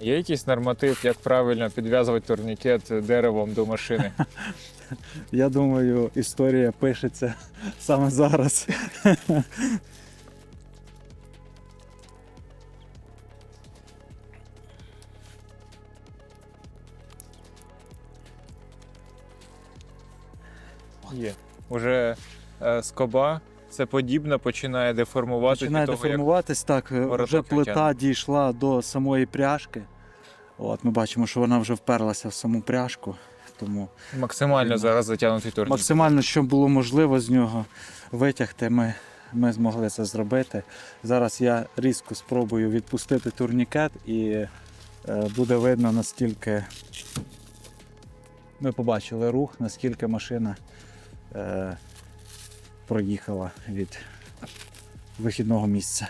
Є якийсь норматив, як правильно підв'язувати турнікет деревом до машини? Я думаю, історія пишеться саме зараз. Є. Уже е, скоба це подібно починає деформуватися Починає того, деформуватись, так, е, вже плита натягне. дійшла до самої пряжки. От, ми бачимо, що вона вже вперлася в саму пряжку. Тому максимально зараз затягнутий турнікет. максимально, що було можливо з нього витягти, ми, ми змогли це зробити. Зараз я різко спробую відпустити турнікет і е, буде видно, наскільки ми побачили рух, наскільки машина е, проїхала від вихідного місця.